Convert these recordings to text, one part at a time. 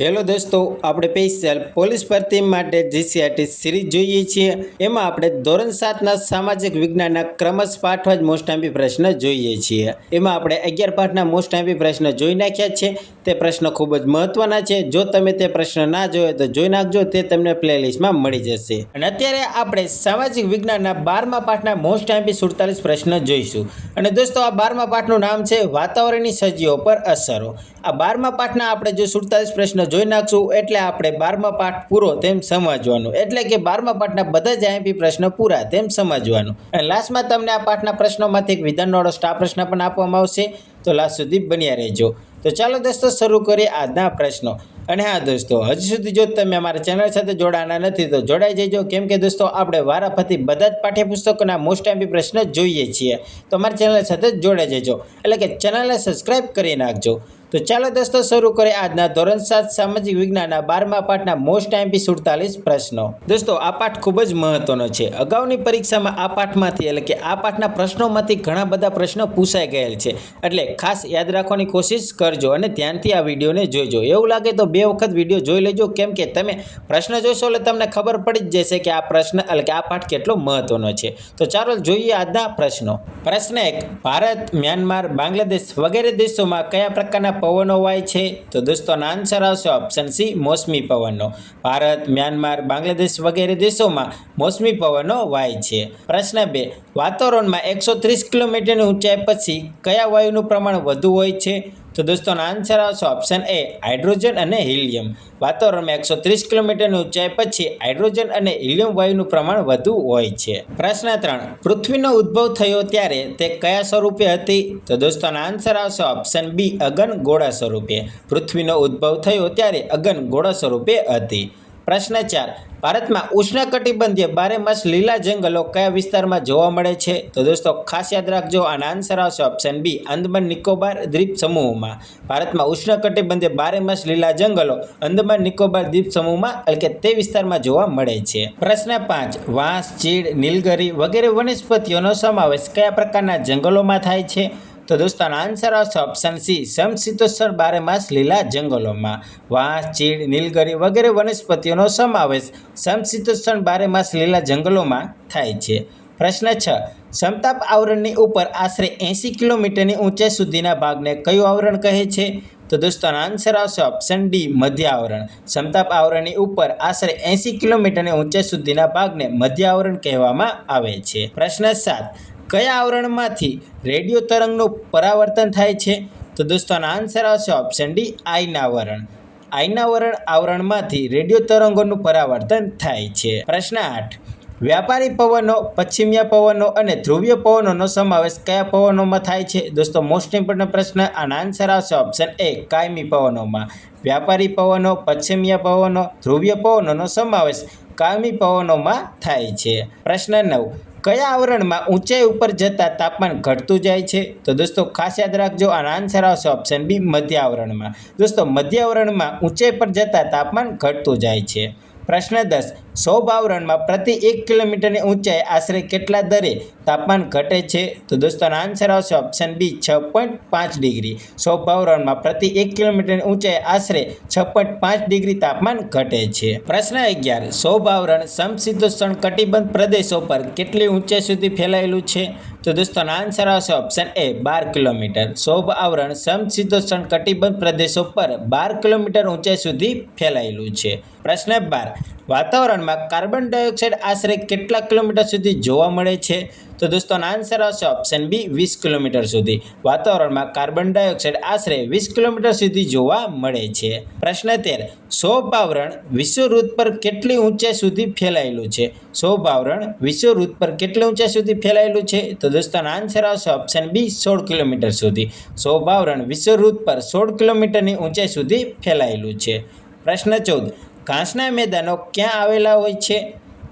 Hello દોસ્તો, આપણે special police ભરતી માટે જીસીઆરટી સિરીઝ જોઈએ છીએ. એમાં આપણે ધોરણ સાતના સામાજિક વિજ્ઞાનના ક્રમશ પાઠવા જ મોસ્ટ આંબી પ્રશ્ન જોઈએ છીએ. એમાં આપણે અગિયાર પાઠના મોસ્ટ આંબી પ્રશ્ન જોઈ નાખ્યા છે. તે પ્રશ્ન ખૂબ જ મહત્વના છે. જો તમે તે પ્રશ્ન ના જોયો તો જોઈ નાખજો, તે તમને પ્લેલિસ્ટમાં મળી જશે. અને અત્યારે આપણે સામાજિક વિજ્ઞાનના બારમા પાઠના મોસ્ટ આંબી સુડતાલીસ પ્રશ્ન જોઈશું. અને દોસ્તો, આ બારમા પાઠનું નામ છે વાતાવરણની સજીઓ પર અસરો. આ બારમા પાઠના આપણે જો સુડતાલીસ પ્રશ્ન જોઈ નાખશું. એટલે આપણે બારમા પાઠ પૂરો તેમ સમજવાનું. એટલે કે બારમા પાઠના બધા જ આઈપી પ્રશ્ન પૂરા તેમ સમજવાનું. અને લાસ્ટમાં તમને આ પાઠના પ્રશ્નોમાંથી એક વિધાનવાળો સ્ટાફ પ્રશ્ન પણ આપવામાં આવશે. તો લાસ્ટ સુધી બન્યા રહેજો. તો ચાલો દોસ્તો, શરૂ કરીએ આજના પ્રશ્નો. અને હા દોસ્તો, હજી સુધી જો તમે અમારા ચેનલ સાથે જોડાના નથી, તો જોડાઈ જજો. કેમ કે દોસ્તો, આપણે વારાફરતી બધા જ પાઠ્યપુસ્તકોના મોસ્ટ ટાઈમ પ્રશ્ન જોઈએ છીએ. તો અમારી ચેનલ સાથે જોડાઈ જજો. એટલે કે ચેનલને સબસ્ક્રાઇબ કરી નાખજો. તો ચાલો દોસ્તો, શરૂ કરીએ આજના ધોરણ સાત સામાજિક વિજ્ઞાનના બારમા પાઠના મોસ્ટ આઈપી સુડતાલીસ પ્રશ્નો. દોસ્તો, આ પાઠ ખૂબ જ મહત્વનો છે. અગાઉની પરીક્ષામાં આ પાઠમાંથી, એટલે કે આ પાઠના પ્રશ્નોમાંથી ઘણા બધા પ્રશ્નો પૂછાઈ ગયેલ છે. એટલે ખાસ યાદ રાખવાની કોશિશ કરજો અને ધ્યાનથી આ વિડીયોને જોઈજો એવું લાગે તો બે વખત વીડિયો જોઈ લેજો. કેમ કે તમે પ્રશ્ન જોશો એટલે તમને ખબર પડી જ જશે કે આ પ્રશ્ન એટલે કે આ પાઠ કેટલો મહત્વનો છે. તો ચાલો જોઈએ આજના પ્રશ્નો. પ્રશ્ન એક, ભારત, મ્યાનમાર, બાંગ્લાદેશ વગેરે દેશોમાં કયા પ્રકારના પવનો વાય છે? તો દોસ્તોના આન્સર આવશે ઓપ્શન સી મોસમી પવનો ભારત, મ્યાનમાર, બાંગ્લાદેશ વગેરે દેશોમાં મોસમી પવનો વાય છે. પ્રશ્ન બે, વાતાવરણમાં એકસો ત્રીસ કિલોમીટરની ઊંચાઈ પછી કયા વાયુનું પ્રમાણ વધુ હોય છે? તો દોસ્તોનો આન્સર આવશે ઓપ્શન એ હાઇડ્રોજન અને હિલિયમ વાતાવરણમાં એકસો ત્રીસ કિલોમીટરની ઊંચાઈ પછી હાઇડ્રોજન અને હિલિયમ વાયુનું પ્રમાણ વધુ હોય છે. પ્રશ્ન ત્રણ, પૃથ્વીનો ઉદ્ભવ થયો ત્યારે તે કયા સ્વરૂપે હતી? તો દોસ્તોનો આન્સર આવશે ઓપ્શન બી અગન ગોળા સ્વરૂપે. પૃથ્વીનો ઉદ્ભવ થયો ત્યારે અગન ગોળા સ્વરૂપે હતી. પ્રશ્ન ચાર. ભારતમાં ઉષ્ણકટિબંધીય બારેમાસ લીલા જંગલો કયા વિસ્તારમાં જોવા મળે છે? તો દોસ્તો, ખાસ યાદ રાખજો, આનો આન્સર આવશે ઓપ્શન બી અંદમાન નિકોબાર દ્વીપ સમૂહમાં. ભારતમાં ઉષ્ણકટિબંધીય બારેમાસ લીલા જંગલો અંદમાન નિકોબાર દ્વીપ સમૂહમાં, એટલે કે તે વિસ્તારમાં જોવા મળે છે. પ્રશ્ન પાંચ, વાંસ, ચીડ, નીલગરી વગેરે વનસ્પતિઓનો સમાવેશ કયા પ્રકારના જંગલોમાં થાય છે? તો દોસ્તોનો આન્સર આવશે ઓપ્શન સી સમશીતોષ્ણ બારે માસ લીલા જંગલોમાં વાંસ, ચીડ, નીલગરી વગેરે વનસ્પતિઓનો સમાવેશ સમશીતોષ્ણ બારે માસ લીલા જંગલોમાં થાય છે. પ્રશ્ન છ. સમતાપ આવરણની ઉપર આશરે એંસી કિલોમીટરની ઊંચાઈ સુધીના ભાગને કયું આવરણ કહે છે? તો દોસ્તોનો આન્સર આવશે ઓપ્શન ડી મધ્ય આવરણ. સમતાપ આવરણની ઉપર આશરે એંસી કિલોમીટરની ઊંચાઈ સુધીના ભાગને મધ્ય આવરણ કહેવામાં આવે છે. પ્રશ્ન સાત. કયા આવરણમાંથી રેડિયો તરંગનું પરાવર્તન થાય છે? તો દોસ્તોનો આન્સર આવશે ઓપ્શન ડી આઈનાવરણ આઈનાવરણ આવરણમાંથી રેડિયો તરંગોનું પરાવર્તન થાય છે. પ્રશ્ન આઠ. વ્યાપારી પવનો, પશ્ચિમીય પવનો અને ધ્રુવીય પવનોનો સમાવેશ કયા પવનોમાં થાય છે? દોસ્તો મોસ્ટ ઇમ્પોર્ટન્ટ પ્રશ્ન, આનો આન્સર આવશે ઓપ્શન એ કાયમી પવનોમાં. વ્યાપારી પવનો, પશ્ચિમીય પવનો, ધ્રુવીય પવનોનો સમાવેશ કાયમી પવનોમાં થાય છે. પ્રશ્ન નવ. કયા આવરણમાં ઊંચાઈ ઉપર જતાં તાપમાન ઘટતું જાય છે? તો દોસ્તો, ખાસ યાદ રાખજો આનો આન્સર આવશે ઓપ્શન બી મધ્ય આવરણમાં. દોસ્તો, મધ્ય આવરણમાં ઊંચાઈ પર જતાં તાપમાન ઘટતું જાય છે. પ્રશ્ન દસ સૌભ આવરણમાં પ્રતિ એક કિલોમીટરની ઊંચાઈ આશરે કેટલા દરે તાપમાન ઘટે છે? તો દોસ્તોનો આન્સર આવશે ઓપ્શન બી છ પોઈન્ટ પાંચ ડિગ્રી. સૌ આવરણમાં પ્રતિ એક કિલોમીટરની ઊંચાઈ આશરે છ પોઈન્ટ પાંચ ડિગ્રી તાપમાન ઘટે છે. પ્રશ્ન અગિયાર સો આવરણ સમશીતોષ્ણ કટિબંધ પ્રદેશો પર કેટલી ઊંચાઈ સુધી ફેલાયેલું છે? તો દોસ્તોનો આન્સર આવશે ઓપ્શન એ બાર કિલોમીટર. સૌભ આવરણ સમશીતોષ્ણ કટિબંધ પ્રદેશો પર બાર કિલોમીટર ઊંચાઈ સુધી ફેલાયેલું છે. પ્રશ્ન બાર, વાતાવરણમાં કાર્બન ડાયોક્સાઇડ આશરે કેટલા કિલોમીટર સુધી જોવા મળે છે? તો દોસ્તોનો આન્સર આવશે ઓપ્શન બી વીસ કિલોમીટર સુધી. વાતાવરણમાં કાર્બન ડાયોક્સાઇડ આશરે વીસ કિલોમીટર સુધી જોવા મળે છે. પ્રશ્ન તેર સૌભ આવરણ વિશ્વવૃત્ત પર કેટલી ઊંચાઈ સુધી ફેલાયેલું છે? સૌભ આવરણ વિશ્વવૃત્ત પર કેટલી ઊંચાઈ સુધી ફેલાયેલું છે? તો દોસ્તોનો આન્સર આવશે ઓપ્શન બી સોળ કિલોમીટર સુધી. સૌભ આવરણ વિશ્વવૃત્ત પર સોળ કિલોમીટરની ઊંચાઈ સુધી ફેલાયેલું છે. પ્રશ્ન ચૌદ ઘાસના મેદાનો ક્યાં આવેલા હોય છે?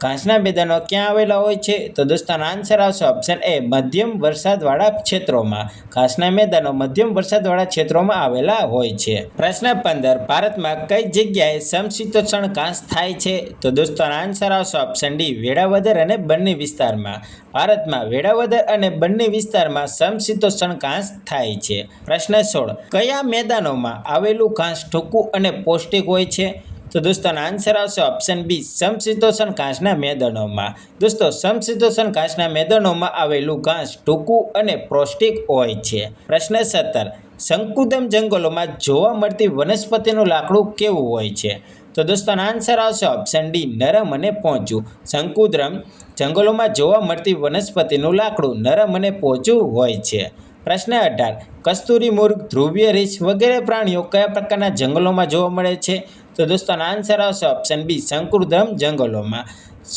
ઘાસના મેદાનો ક્યાં આવેલા હોય છે? તો દોસ્તાનો આન્સર આવશે ઓપ્શન એ મધ્યમ વરસાદવાળા ક્ષેત્રોમાં. ઘાસના મેદાનો મધ્યમ વરસાદવાળા ક્ષેત્રોમાં આવેલા હોય છે. પ્રશ્ન પંદર, ભારતમાં કઈ જગ્યાએ સમશીતોષણ ઘાસ થાય છે? તો દોસ્તાનો આન્સર આવશે ઓપ્શન ડી વેળાવદર અને બંને વિસ્તારમાં. ભારતમાં વેળાવદર અને બંને વિસ્તારમાં સમશીતોષ્ણ ઘાસ થાય છે. પ્રશ્ન સોળ, કયા મેદાનોમાં આવેલું ઘાસ ટૂંકું અને પૌષ્ટિક હોય છે? તો દોસ્તોનો આન્સર આવશે ઓપ્શન બી સમશીતોષણ ઘાસના મેદાનોમાં. દોસ્તો, સમશીતોષણ ઘાસના મેદાનોમાં આવેલું ઘાસ ટૂંકું અને પૌષ્ટિક હોય છે. પ્રશ્ન સત્તર શંકુદમ જંગલોમાં જોવા મળતી વનસ્પતિનું લાકડું કેવું હોય છે? તો દોસ્તોનો આન્સર આવશે ઓપ્શન ડી નરમ અને પહોંચું શંકુદ્રમ જંગલોમાં જોવા મળતી વનસ્પતિનું લાકડું નરમ અને પહોંચું હોય છે. પ્રશ્ન અઢાર, કસ્તુરી મુર્ગ, ધ્રુવીય રીછ વગેરે પ્રાણીઓ કયા પ્રકારના જંગલોમાં જોવા મળે છે? તો દોસ્તોનો આન્સર આવશે ઓપ્શન બી શંકુદ્રમ જંગલોમાં.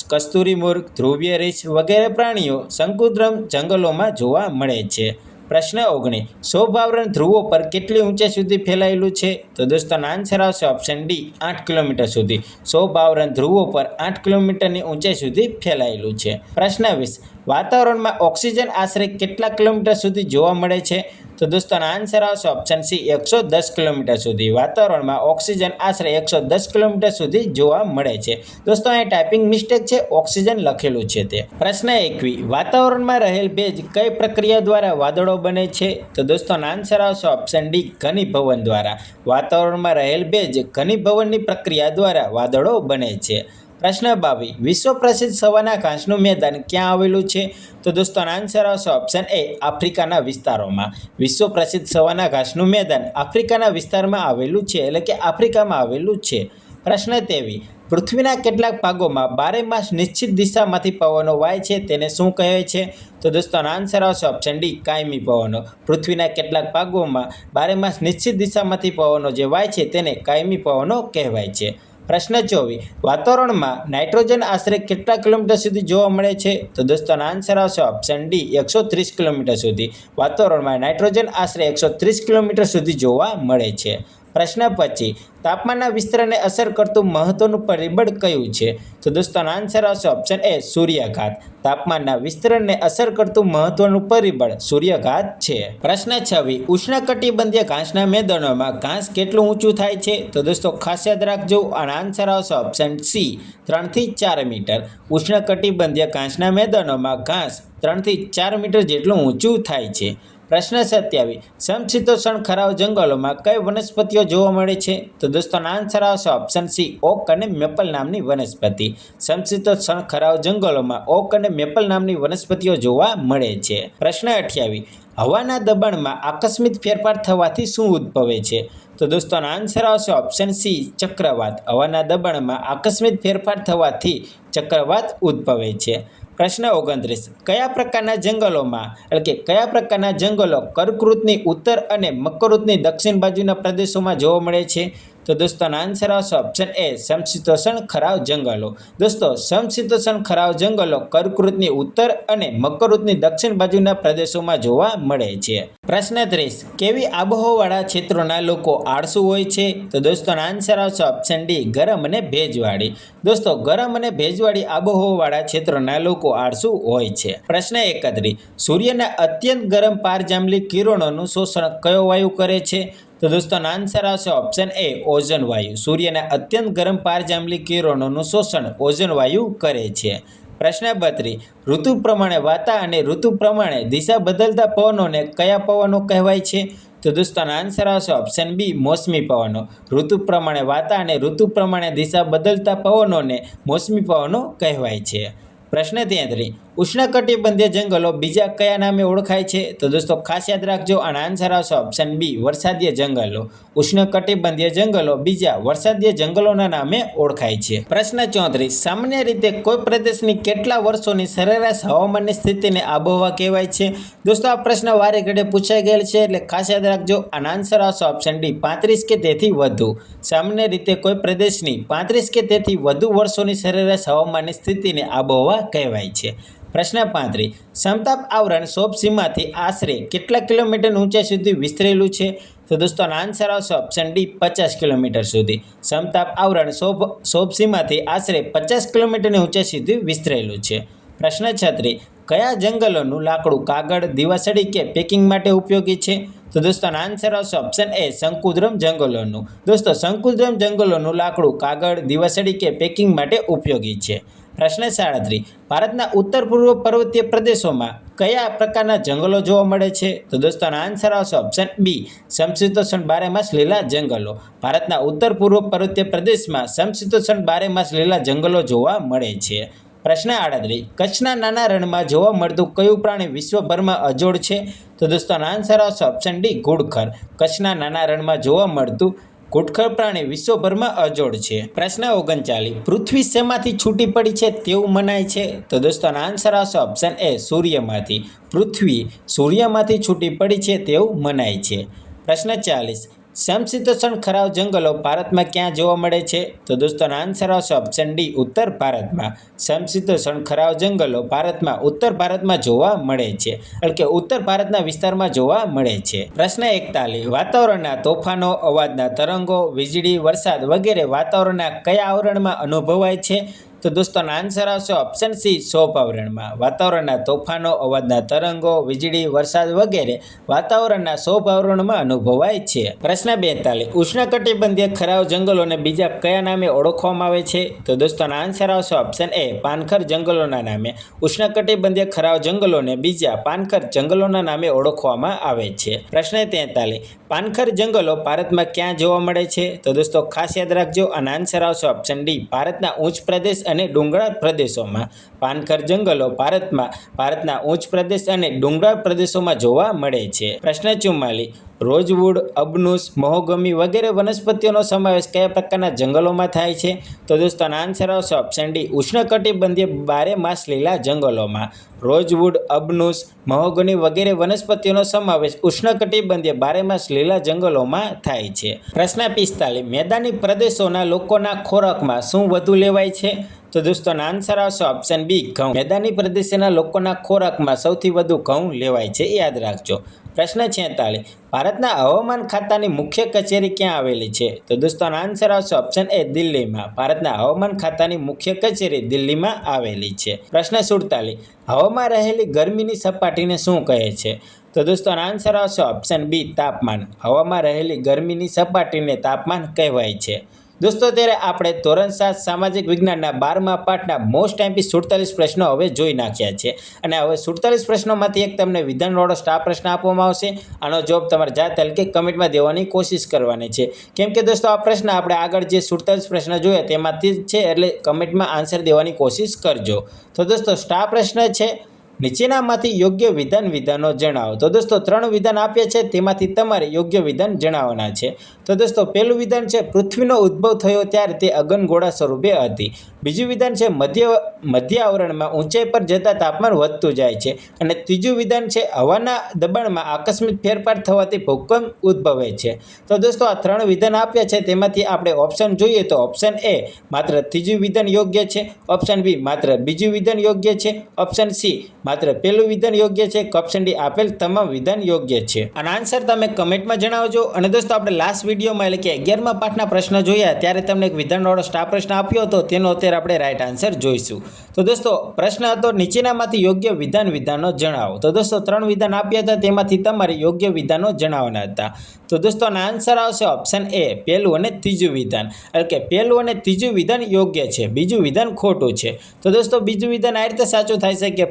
કસ્તુરી મુર્ગ ધ્રુવીય રીછ વગેરે પ્રાણીઓ શંકુદ્રમ જંગલોમાં જોવા મળે છે. પ્રશ્ન ઓગણીસ સૌભાવરણ ધ્રુવો પર કેટલી ઊંચાઈ સુધી ફેલાયેલું છે? તો દોસ્તોનો આન્સર આવશે ઓપ્શન ડી આઠ કિલોમીટર સુધી. સૌભાવરણ ધ્રુવો પર આઠ કિલોમીટરની ઊંચાઈ સુધી ફેલાયેલું છે. પ્રશ્ન વીસ, વાતાવરણમાં ઓક્સિજન આશરે કેટલા કિલોમીટર સુધી જોવા મળે છે? તો દોસ્તોનો આન્સર આવશે ઓપ્શન સી એકસો દસ કિલોમીટર સુધી. વાતાવરણમાં ઓક્સિજન આશરે એકસો દસ કિલોમીટર સુધી જોવા મળે છે. દોસ્તો અહીં ટાઈપિંગ મિસ્ટેક છે, ઓક્સિજન લખેલું છે તે. પ્રશ્ન એકવી વાતાવરણમાં રહેલ ભેજ કઈ પ્રક્રિયા દ્વારા વાદળો બને છે? તો દોસ્તોનો આન્સર આવશે ઓપ્શન ડી ઘનીભવન દ્વારા. વાતાવરણમાં રહેલ ભેજ ઘનીભવનની પ્રક્રિયા દ્વારા વાદળો બને છે. પ્રશ્ન બાવી. વિશ્વ પ્રસિદ્ધ સવાના ઘાસનું મેદાન ક્યાં આવેલું છે? તો દોસ્તો આન્સર આવશે ઓપ્શન એ આફ્રિકાના વિસ્તારોમાં. વિશ્વ પ્રસિદ્ધ સવાના ઘાસનું મેદાન આફ્રિકાના વિસ્તારમાં આવેલું છે, એટલે કે આફ્રિકામાં આવેલું છે. પ્રશ્ન તેવી. પૃથ્વીના કેટલાક ભાગોમાં બારે માસ નિશ્ચિત દિશામાંથી પવનો વાય છે, તેને શું કહે છે? તો દોસ્તો આન્સર આવશે ઓપ્શન ડી કાયમી પવનો. પૃથ્વીના કેટલાક ભાગોમાં બારે માસ નિશ્ચિત દિશામાંથી પવનો જે વાય છે, તેને કાયમી પવનો કહેવાય છે. પ્રશ્ન ચોવીસ. વાતાવરણમાં નાઇટ્રોજન આશરે કેટલા કિલોમીટર સુધી જોવા મળે છે? તો દોસ્તોનો આન્સર આવશે ઓપ્શન ડી એકસો ત્રીસ કિલોમીટર સુધી. વાતાવરણમાં નાઇટ્રોજન આશરે એકસો ત્રીસ કિલોમીટર સુધી જોવા મળે છે. પ્રશ્ન પછી તાપમાનના વિસ્તરણને અસર કરતું મહત્વનું પરિબળ કયું છે? તો દોસ્તોનો આન્સર આવશે ઓપ્શન એ સૂર્યાઘાત. તાપમાનના વિસ્તરણને અસર કરતું મહત્વનું પરિબળ સૂર્યાઘાત છે. પ્રશ્ન છવ્વીસ ઉષ્ણકટિબંધીય ઘાસના મેદાનોમાં ઘાસ કેટલું ઊંચું થાય છે? તો દોસ્તો, ખાસ યાદ રાખજો અને આન્સર આવશે ઓપ્શન સી ત્રણથી ચાર મીટર. ઉષ્ણકટિબંધીય ઘાસના મેદાનોમાં ઘાસ ત્રણથી ચાર મીટર જેટલું ઊંચું થાય છે. પ્રશ્ન સત્યાવીસ સમશીતોષણ ખરાવ જંગલોમાં કઈ વનસ્પતિઓ જોવા મળે છે? તો દોસ્તોનો આન્સર આવશે ઓપ્શન સી ઓક અને મેપલ નામની વનસ્પતિ. સમશીતોષણ ખરાવ જંગલોમાં ઓક અને મેપલ નામની વનસ્પતિઓ જોવા મળે છે. પ્રશ્ન અઠ્યાવીસ હવાના દબાણમાં આકસ્મિક ફેરફાર થવાથી શું ઉદ્ભવે છે? તો દોસ્તોનો આન્સર આવશે ઓપ્શન સી ચક્રવાત. હવાના દબાણમાં આકસ્મિક ફેરફાર થવાથી ચક્રવાત ઉદ્ભવે છે. પ્રશ્ન ઓગણત્રીસ. કયા પ્રકારના જંગલોમાં, એટલે કે કયા પ્રકારના જંગલો કર્કવૃતની ઉત્તર અને મકરવૃતની દક્ષિણ બાજુના પ્રદેશોમાં જોવા મળે છે? તો દોસ્તોનો આન્સર આવશે ઓપ્શન એ સમશીતોષણ ખરાવ જંગલો. દોસ્તો, સમશીતોષણ ખરાવ જંગલો કર્કવૃતની ઉત્તર અને મકરવૃતની દક્ષિણ બાજુના પ્રદેશોમાં જોવા મળે છે. પ્રશ્ન ત્રીસ, કેવી આબોહવાળા ક્ષેત્રોના લોકો આળસુ હોય છે? તો દોસ્તોનો આન્સર આવશે ઓપ્શન ડી ગરમ અને ભેજવાળી. દોસ્તો, ગરમ અને ભેજવાળી આબોહવાળા ક્ષેત્રોના લોકો આળસુ હોય છે. પ્રશ્ન એકત્રીસ, સૂર્યના અત્યંત ગરમ પારજાંબલી કિરણોનું શોષણ કયો વાયુ કરે છે? તો દોસ્તોનો આન્સર આવશે ઓપ્શન એ ઓઝોન વાયુ. સૂર્યના અત્યંત ગરમ પારજાંબલી કિરણોનું શોષણ ઓઝોન વાયુ કરે છે. પ્રશ્ન બત્રી, ઋતુ પ્રમાણે વાતા અને ઋતુ પ્રમાણે દિશા બદલતા પવનોને કયા પવનો કહેવાય છે? તો દોસ્તોનો આન્સર આવશે ઓપ્શન બી મોસમી પવનો. ઋતુ પ્રમાણે વાતા અને ઋતુ પ્રમાણે દિશા બદલતા પવનોને મોસમી પવનો કહેવાય છે. પ્રશ્ન તેત્રીસ ઉષ્ણકટિબંધીય જંગલો બીજા કયા નામે ઓળખાય છે? તો દોસ્તો, ખાસ યાદ રાખજો અને આન્સર આવશે ઓપ્શન બી વરસાદીય જંગલો. ઉષ્ણકટિબંધીય જંગલો બીજા વરસાદીય જંગલોના નામે ઓળખાય છે. પ્રશ્ન ચોત્રીસ, સામાન્ય રીતે કોઈ પ્રદેશની કેટલા વર્ષોની સરેરાશ હવામાનની સ્થિતિને આબોહવા કહેવાય છે? દોસ્તો, આ પ્રશ્ન વારે ઘડે પૂછાઈ ગયેલ છે, એટલે ખાસ યાદ રાખજો અને આન્સર આવશે ઓપ્શન ડી પાંત્રીસ કે તેથી વધુ. સામાન્ય રીતે કોઈ પ્રદેશની પાંત્રીસ કે તેથી વધુ વર્ષોની સરેરાશ હવામાનની સ્થિતિને આબોહવા કહેવાય છે. પ્રશ્ન પાંત્રીસ સમતાપ આવરણ સોપ સીમાથી આશરે કેટલા કિલોમીટર ઊંચાઈ સુધી વિસ્તરેલું છે? તો દોસ્તો, આનો આન્સર આવશે ઓપ્શન ડી પચાસ કિલોમીટર સુધી. સમતાપ આવરણ સોપ સોપસીમાંથી આશરે પચાસ કિલોમીટરની ઊંચાઈ સુધી વિસ્તરેલું છે. પ્રશ્ન છત્રી. કયા જંગલોનું લાકડું કાગળ, દિવાસળી કે પેકિંગ માટે ઉપયોગી છે? તો દોસ્તો, આનો આન્સર આવશે ઓપ્શન એ શંકુદ્રમ જંગલોનું. દોસ્તો, શંકુદ્રમ જંગલોનું લાકડું કાગળ, દિવાસળી કે પેકિંગ માટે ઉપયોગી છે. પ્રશ્ન સાડત્રીસ ભારતના ઉત્તર પૂર્વ પર્વતીય પ્રદેશોમાં કયા પ્રકારના જંગલો જોવા મળે છે? તો દોસ્તો, આનો આન્સર આવશે ઓપ્શન બી સમશીતોષણ બારેમાસ લીલા જંગલો. ભારતના ઉત્તર પૂર્વ પર્વતીય પ્રદેશમાં સમશીતોષણ બારેમાસ લીલા જંગલો જોવા મળે છે. પ્રશ્ન આડત્રીસ કચ્છના નાના રણમાં જોવા મળતું કયું પ્રાણી વિશ્વભરમાં અજોડ છે? તો દોસ્તો, આનો આન્સર આવશે ઓપ્શન ડી ઘુડખર. કચ્છના નાના રણમાં જોવા મળતું ઘુડખર પ્રાણી વિશ્વભરમાં અજોડ છે. પ્રશ્ન ઓગણચાલીસ. પૃથ્વી શેમાંથી છૂટી પડી છે તેવું મનાય છે? તો દોસ્તો આન્સર આવશે ઓપ્શન એ સૂર્યમાંથી. પૃથ્વી સૂર્યમાંથી છૂટી પડી છે તેવું મનાય છે. પ્રશ્ન ચાલીસ. સમશીતોષણ ખરાવ જંગલો ભારતમાં ક્યાં જોવા મળે છે? તો દોસ્તોનો આન્સર આવશે ઓપ્શન ડી ઉત્તર ભારતમાં. સમશીતોષણ ખરાવ જંગલો ભારતમાં, ઉત્તર ભારતમાં જોવા મળે છે. એટલે કે ઉત્તર ભારતના વિસ્તારમાં જોવા મળે છે. પ્રશ્ન એકતાલીસ, વાતાવરણના તોફાનો, અવાજના તરંગો, વીજળી, વરસાદ વગેરે વાતાવરણના કયા આવરણમાં અનુભવાય છે? તો દોસ્તોનો આન્સર આવશે ઓપ્શન સી સોપ આવરણમાં વાતાવરણના તોફાનો, અવાજના તરંગો, વીજળી, વરસાદ વગેરે વાતાવરણના સોપ આવરણમાં અનુભવાય છે. પ્રશ્ન બેતાલીસ, ઉષ્ણકટિબંધીય ખરાવ જંગલોને બીજા કયા નામે ઓળખવામાં આવે છે? તો દોસ્તોનો આન્સર આવશે ઓપ્શન એ પાનખર જંગલોના નામે. ઉષ્ણકટિબંધીય ખરાવ જંગલોને બીજા પાનખર જંગલોના નામે ઓળખવામાં આવે છે. પ્રશ્ન તેતાલીસ, પાનખર જંગલો ભારતમાં ક્યાં જોવા મળે છે? તો દોસ્તો, ખાસ યાદ રાખજો અને આન્સર આવશે ઓપ્શન ડી ભારતના ઉચ્ચ પ્રદેશ અને ડુંગરાળ પ્રદેશોમાં પાનખર જંગલો ભારતમાં, ભારતના ઉચ્ચ પ્રદેશ અને ડુંગરાળ પ્રદેશોમાં જોવા મળે છે. પ્રશ્ન ચુમ્માલીસ રોજવુડ અબનુસ, મહોગમી વગેરે વનસ્પતિઓનો સમાવેશ કયા પ્રકારના જંગલોમાં થાય છે? તો દોસ્તો, આનો આન્સર આવશે ઓપ્શન ડી ઉષ્ણકટિબંધીય બારે માસ લીલા જંગલોમાં. રોજવુડ અબનુસ મહોગની વગેરે વનસ્પતિઓનો સમાવેશ ઉષ્ણકટિબંધીય બારેમાસ લીલા જંગલોમાં થાય છે. પ્રશ્ન પિસ્તાલીસ, મેદાની પ્રદેશોના લોકોના ખોરાકમાં શું વધુ લેવાય છે? તો દોસ્તોનો આન્સર આવશે ઓપ્શન બી ઘઉં. મેદાની પ્રદેશના લોકોના ખોરાકમાં સૌથી વધુ ઘઉં લેવાય છે યાદ રાખજો. પ્રશ્ન છેતાલીસ. ભારતના હવામાન ખાતાની મુખ્ય કચેરી ક્યાં આવેલી છે? તો દોસ્તોનો આન્સર આવશે ઓપ્શન એ દિલ્હીમાં. ભારતના હવામાન ખાતાની મુખ્ય કચેરી દિલ્હીમાં આવેલી છે. પ્રશ્ન સુડતાલીસ. હવામાં રહેલી ગરમીની સપાટીને શું કહે છે? તો દોસ્તોનો આન્સર આવશે ઓપ્શન બી તાપમાન. હવામાં રહેલી ગરમીની સપાટીને તાપમાન કહેવાય છે. દોસ્તો, ત્યારે આપણે ધોરણ સાત સામાજિક વિજ્ઞાનના બારમા પાઠના મોસ્ટ એમપી સુડતાલીસ પ્રશ્નો હવે જોઈ નાખ્યા છે. અને હવે સુડતાલીસ પ્રશ્નોમાંથી એક તમને વિધાનવાળો સ્ટાફ પ્રશ્ન આપવામાં આવશે. આનો જવાબ તમારે જાત હલકે કમેન્ટમાં દેવાની કોશિશ કરવાની છે. કેમ કે દોસ્તો, આ પ્રશ્ન આપણે આગળ જે સુડતાલીસ પ્રશ્ન જોયા તેમાંથી જ છે, એટલે કમેન્ટમાં આન્સર દેવાની કોશિશ કરજો. તો દોસ્તો, સ્ટાર પ્રશ્ન છે નીચેનામાંથી યોગ્ય વિધાન વિધાનો જણાવો. તો દોસ્તો, ત્રણ વિધાન આપ્યા છે તેમાંથી તમારે યોગ્ય વિધાન જણાવવાના છે. તો દોસ્તો, પહેલું વિધાન છે, પૃથ્વીનો ઉદ્ભવ થયો ત્યારે તે અગનગોળા સ્વરૂપે હતી. બીજું વિધાન છે, મધ્ય મધ્ય આવરણમાં ઊંચાઈ પર જતાં તાપમાન વધતું જાય છે. અને ત્રીજું વિધાન છે, હવાના દબાણમાં આકસ્મિક ફેરફાર થવાથી ભૂકંપ ઉદ્ભવે છે. તો દોસ્તો, આ ત્રણ વિધાન આપ્યા છે, તેમાંથી આપણે ઓપ્શન જોઈએ તો ઓપ્શન એ માત્ર ત્રીજું વિધાન યોગ્ય છે, ઓપ્શન બી માત્ર બીજું વિધાન યોગ્ય છે, ઓપ્શન સી માત્ર પહેલું વિધાન યોગ્ય છે કે ઓપ્શન ડી આપેલ તમામ વિધાન યોગ્ય છે. અને આન્સર તમે કમેન્ટમાં જણાવજો. અને દોસ્તો, આપણે લાસ્ટ વિડીયોમાં એટલે કે અગિયારમાં પાઠના પ્રશ્ન જોયા, ત્યારે તમને એક વિધાનવાળો સ્ટાર પ્રશ્ન આપ્યો હતો, તેનો અત્યારે આપણે રાઈટ આન્સર જોઈશું. તો દોસ્તો, પ્રશ્ન હતો, નીચેનામાંથી યોગ્ય વિધાન વિધાનો જણાવો. તો દોસ્તો, ત્રણ વિધાન આપ્યા હતા, તેમાંથી તમારે યોગ્ય વિધાનો જણાવવાના હતા. તો દોસ્તો, આનો આન્સર આવશે ઓપ્શન એ પહેલું અને ત્રીજું વિધાન. એટલે કે પહેલું અને ત્રીજું વિધાન યોગ્ય છે, બીજું વિધાન ખોટું છે. તો દોસ્તો, બીજું વિધાન આ રીતે સાચું થાય છે કે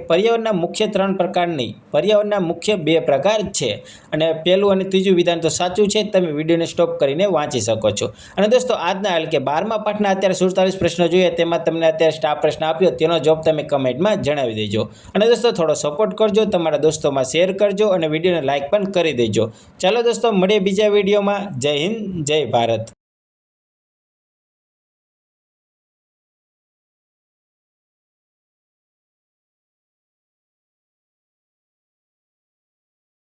પર્યાવરણના મુખ્ય ત્રણ પ્રકારની, પર્યાવરણના મુખ્ય બે પ્રકાર છે. અને પહેલું અને ત્રીજું વિધાન તો સાચું છે, તમે વિડીયોને સ્ટોપ કરીને વાંચી શકો છો. અને દોસ્તો, આજના એટલે કે બારમા પાઠના અત્યારે સુડતાલીસ પ્રશ્નો જોઈએ, તેમાં તમને અત્યારે સ્ટાફ પ્રશ્ન આપ્યો, તેનો જવાબ તમે કમેન્ટમાં જણાવી દેજો. અને દોસ્તો, થોડો સપોર્ટ કરજો, તમારા દોસ્તોમાં શેર કરજો અને વિડીયોને લાઇક પણ કરી દેજો. ચાલો દોસ્તો, મળીએ બીજા વિડીયોમાં. જય હિન્દ, જય ભારત.